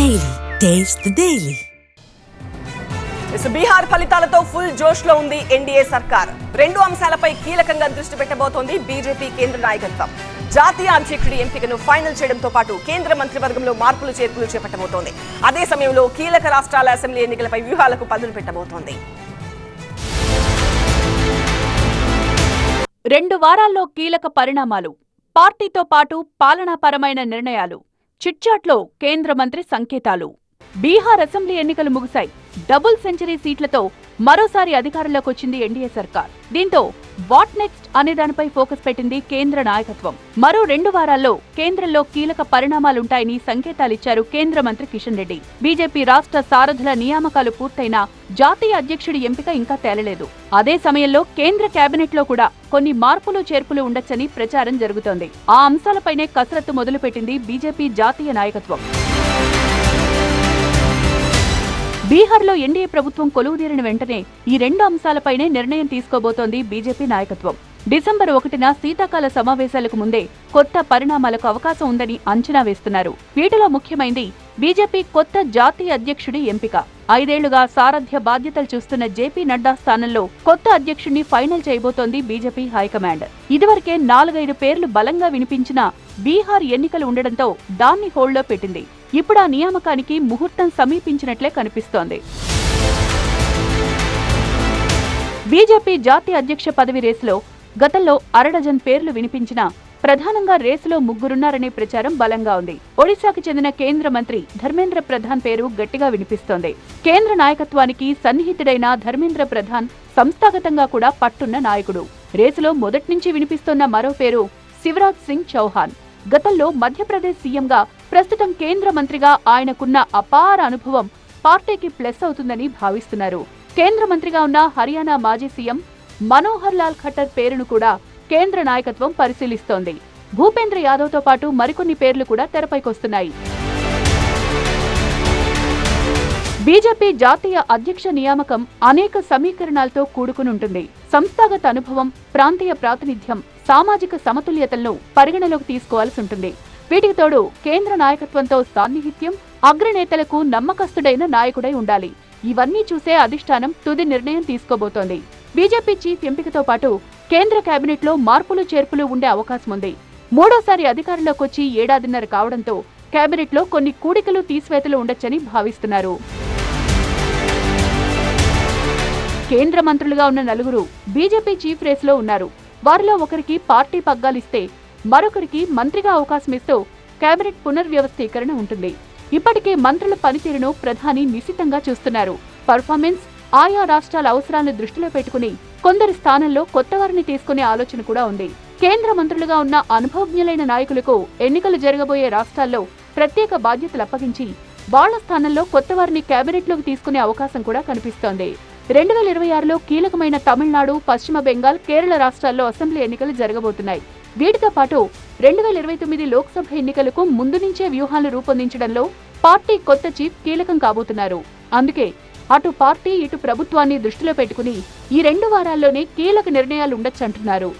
Daily. Taste the Daily. ఇసు బీహార్ ఫలితాలతో full జోష్లో ఉంది ఎన్డీఏ సర్కార్. రెండు అంశాలపై కీలకంగా దృష్టి పెట్టబోతోంది బీజేపీ కేంద్ర నాయకత్వం. జాతీయ అధ్యక్షుడి ఎంపికను ఫైనల్ చేయడంతో పాటు కేంద్ర మంత్రివర్గంలో మార్పులు చేర్పులు చేపట్టబోతోంది. అదే సమయంలో కీలక రాష్ట్రాల అసెంబ్లీ ఎన్నికలపై వ్యూహాలకు పదును పెట్టబోతోంది. రెండు వారాల్లో కీలక పరిణామాలు పార్టీతో పాటు పాలనాపరమైన నిర్ణయాలు. చిట్చాట్లో కేంద్ర మంత్రి సంకేతాలు. బీహార్ అసెంబ్లీ ఎన్నికలు ముగిశాయి. డబుల్ సెంచరీ సీట్లతో మరోసారి అధికారంలోకి వచ్చింది ఎన్డీఏ సర్కార్. దీంతో వాట్ నెక్స్ట్ అనే దానిపై ఫోకస్ పెట్టింది కేంద్ర నాయకత్వం. మరో రెండు వారాల్లో కేంద్రంలో కీలక పరిణామాలుంటాయని సంకేతాలిచ్చారు కేంద్ర మంత్రి కిషన్ రెడ్డి. బీజేపీ రాష్ట్ర సారథుల నియామకాలు పూర్తయినా జాతీయ అధ్యక్షుడి ఎంపిక ఇంకా తేలలేదు. అదే సమయంలో కేంద్ర కేబినెట్లో కూడా కొన్ని మార్పులు చేర్పులు ఉండొచ్చని ప్రచారం జరుగుతోంది. ఆ అంశాలపైనే కసరత్తు మొదలుపెట్టింది బీజేపీ జాతీయ నాయకత్వం. బీహార్లో ఎన్డీఏ ప్రభుత్వం కొలువుదీరిన వెంటనే ఈ రెండు అంశాలపైనే నిర్ణయం తీసుకోబోతోంది బీజేపీ నాయకత్వం. డిసెంబర్ ఒకటిన శీతాకాల సమావేశాలకు ముందే కొత్త పరిణామాలకు అవకాశం ఉందని అంచనా వేస్తున్నారు. వీటిలో ముఖ్యమైంది బీజేపీ కొత్త జాతీయ అధ్యక్షుడి ఎంపిక. ఐదేళ్ళుగా సారథ్య బాధ్యతలు చూస్తున్న జేపీ నడ్డా స్థానంలో కొత్త అధ్యక్షుడిని ఫైనల్ చేయబోతోంది బీజేపీ హైకమాండ్. ఇదివరకే నాలుగైదు పేర్లు బలంగా వినిపించిన బీహార్ ఎన్నికలు ఉండడంతో దాన్ని హోల్డ్లో పెట్టింది. ఇప్పుడు ఆ నియామకానికి ముహూర్తం సమీపించినట్లే కనిపిస్తోంది. బీజేపీ జాతీయ అధ్యక్ష పదవి రేసులో గతంలో అరడజన్ పేర్లు వినిపించినా ప్రధానంగా రేసులో ముగ్గురున్నారనే ప్రచారం బలంగా ఉంది. ఒడిశాకు చెందిన కేంద్ర మంత్రి ధర్మేంద్ర ప్రధాన్ పేరు గట్టిగా వినిపిస్తోంది. కేంద్ర నాయకత్వానికి సన్నిహితుడైన ధర్మేంద్ర ప్రధాన్ సంస్థాగతంగా కూడా పట్టున్న నాయకుడు. రేసులో మొదట్నుంచి వినిపిస్తోన్న మరో పేరు శివరాజ్ సింగ్ చౌహాన్. గతంలో మధ్యప్రదేశ్ సీఎంగా ప్రస్తుతం కేంద్ర మంత్రిగా ఆయనకున్న అపార అనుభవం పార్టీకి ప్లస్ అవుతుందని భావిస్తున్నారు. కేంద్ర మంత్రిగా ఉన్న హర్యానా మాజీ సీఎం మనోహర్ లాల్ ఖట్టర్ పేరును కూడా కేంద్ర నాయకత్వం పరిశీలిస్తోంది. భూపేంద్ర యాదవ్తో పాటు మరికొన్ని పేర్లు కూడా తెరపైకొస్తున్నాయి. బీజేపీ జాతీయ అధ్యక్ష నియామకం అనేక సమీకరణాలతో కూడుకుని ఉంటుంది సంస్థాగత అనుభవం ప్రాంతీయ ప్రాతినిధ్యం సామాజిక సమతుల్యతలను పరిగణలోకి తీసుకోవాల్సి ఉంటుంది వీటికి తోడు కేంద్ర నాయకత్వంతో సాన్నిహిత్యం అగ్రనేతలకు నమ్మకస్తుడైన నాయకుడై ఉండాలి. ఇవన్నీ చూసే అధిష్టానం తుది నిర్ణయం తీసుకోబోతోంది. బీజేపీ చీఫ్ ఎంపికతో పాటు కేంద్ర కేబినెట్లో మార్పులు చేర్పులు ఉండే అవకాశం ఉంది మూడోసారి అధికారంలోకి వచ్చి ఏడాదిన్నర కావడంతో కేబినెట్లో కొన్ని కూడికలు తీసివేతలు ఉండొచ్చని భావిస్తున్నారు. కేంద్ర మంత్రులుగా ఉన్న నలుగురు బీజేపీ చీఫ్ రేసులో ఉన్నారు. వారిలో ఒకరికి పార్టీ పగ్గాలిస్తే మరొకరికి మంత్రిగా అవకాశం ఇస్తూ కేబినెట్ పునర్వ్యవస్థీకరణ ఉంటుంది. ఇప్పటికే మంత్రుల పనితీరును ప్రధాని నిశితంగా చూస్తున్నారు. పర్ఫార్మెన్స్ ఆయా రాష్ట్రాల అవసరాలను దృష్టిలో పెట్టుకుని కొందరి స్థానంలో కొత్త వారిని తీసుకునే ఆలోచన కూడా ఉంది. కేంద్ర మంత్రులుగా ఉన్న అనుభవజ్ఞులైన నాయకులకు ఎన్నికలు జరగబోయే రాష్ట్రాల్లో ప్రత్యేక బాధ్యతలు అప్పగించి వాళ్ళ స్థానంలో కొత్త వారిని కేబినెట్లోకి తీసుకునే అవకాశం కూడా కనిపిస్తోంది. రెండు వేల ఇరవై ఆరులో కీలకమైన తమిళనాడు పశ్చిమ బెంగాల్ కేరళ రాష్ట్రాల్లో అసెంబ్లీ ఎన్నికలు జరగబోతున్నాయి. వీటితో పాటు రెండు వేల ఇరవై తొమ్మిది లోక్సభ ఎన్నికలకు ముందు నుంచే వ్యూహాలు రూపొందించడంలో పార్టీ కొత్త చీఫ్ కీలకం కాబోతున్నారు. అందుకే అటు పార్టీ ఇటు ప్రభుత్వాన్ని దృష్టిలో పెట్టుకుని ఈ రెండు వారాల్లోనే కీలక నిర్ణయాలు ఉండొచ్చంటున్నారు.